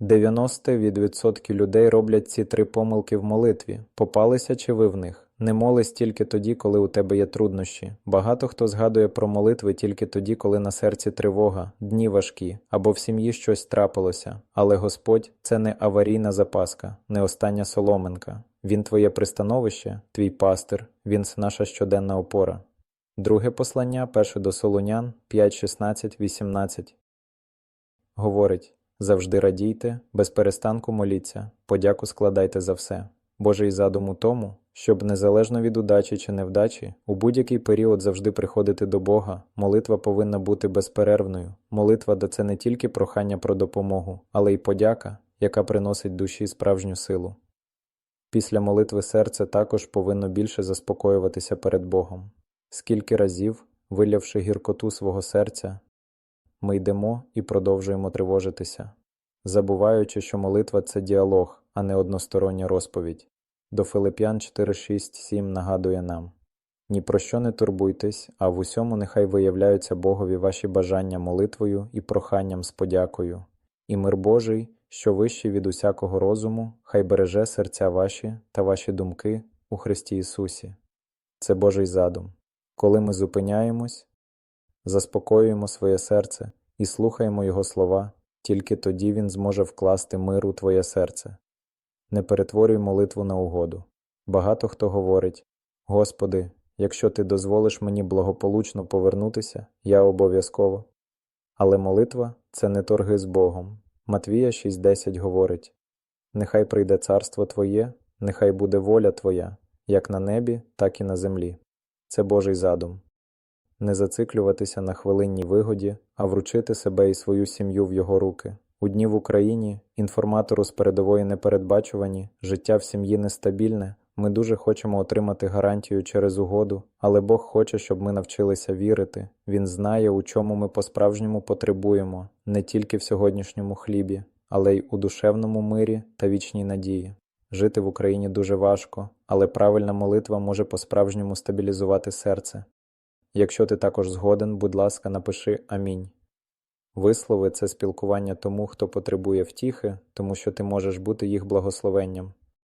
90% людей роблять ці три помилки в молитві. Попалися чи ви в них? Не молись тільки тоді, коли у тебе є труднощі. Багато хто згадує про молитви тільки тоді, коли на серці тривога, дні важкі, або в сім'ї щось трапилося. Але Господь це не аварійна запаска, не остання соломинка. Він твоє пристановище, твій пастир, він наша щоденна опора. Друге послання, перше до Солунян 5, 16, 18. Говорить завжди радійте, без перестанку моліться, подяку складайте за все. Божий задум у тому, щоб незалежно від удачі чи невдачі, у будь-який період завжди приходити до Бога, молитва повинна бути безперервною. Молитва – це не тільки прохання про допомогу, але й подяка, яка приносить душі справжню силу. Після молитви серце також повинно більше заспокоюватися перед Богом. Скільки разів, вилявши гіркоту свого серця, ми йдемо і продовжуємо тривожитися, забуваючи, що молитва це діалог, а не одностороння розповідь. До Филип'ян 4.6.7 нагадує нам Ні про що не турбуйтесь, а в усьому нехай виявляються Богові ваші бажання молитвою і проханням з подякою. І мир Божий, що вищий від усякого розуму, хай береже серця ваші та ваші думки у Христі Ісусі. Це Божий задум. Коли ми зупиняємось, заспокоюємо своє серце і слухаємо Його слова, тільки тоді Він зможе вкласти мир у твоє серце. Не перетворюй молитву на угоду. Багато хто говорить Господи, якщо ти дозволиш мені благополучно повернутися, я обов'язково. Але молитва це не торги з Богом. Матвія 6.10 говорить Нехай прийде царство Твоє, нехай буде воля Твоя, як на небі, так і на землі. Це Божий задум. Не зациклюватися на хвилинній вигоді, а вручити себе і свою сім'ю в його руки. У дні в Україні, інформатору з передової непередбачувані, життя в сім'ї нестабільне, ми дуже хочемо отримати гарантію через угоду, але Бог хоче, щоб ми навчилися вірити. Він знає, у чому ми по-справжньому потребуємо, не тільки в сьогоднішньому хлібі, але й у душевному мирі та вічній надії. Жити в Україні дуже важко, але правильна молитва може по-справжньому стабілізувати серце. Якщо ти також згоден, будь ласка, напиши Амінь. Вислови це спілкування тому, хто потребує втіхи, тому що ти можеш бути їх благословенням.